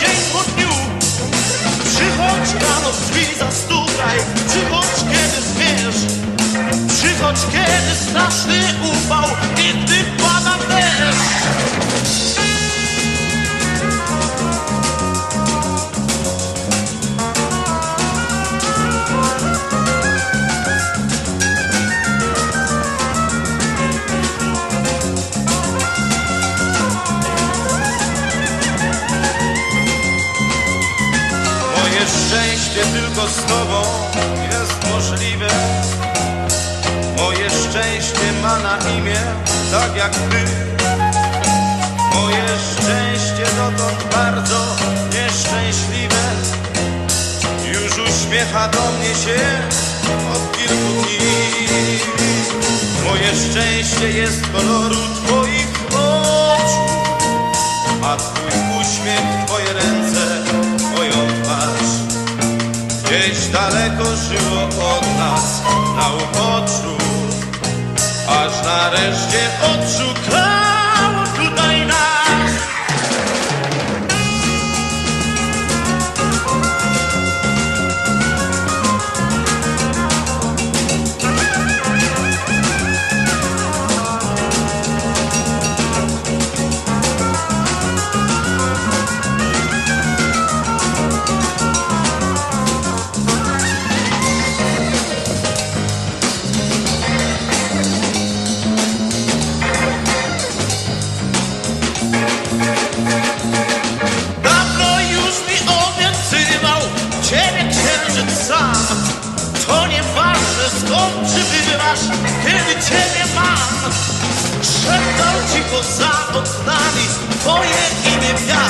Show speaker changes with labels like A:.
A: dzień po dniu. Przychodź rano, drzwi
B: zastukaj Przychodź, kiedy śmiesz Przychodź, kiedy straszny upał tylko z tobą jest możliwe. Moje szczęście ma na imię tak jak ty. Moje szczęście dotąd bardzo nieszczęśliwe. Już uśmiecha do mnie się od kilku dni. Moje szczęście jest koloru twoich oczu A twój daleko żyło od nas na uboczu. Aż nareszcie odszukał tutaj nas
A: Kiedy Ciebie mam Szeptał cicho za oknami Twoje imię wiatr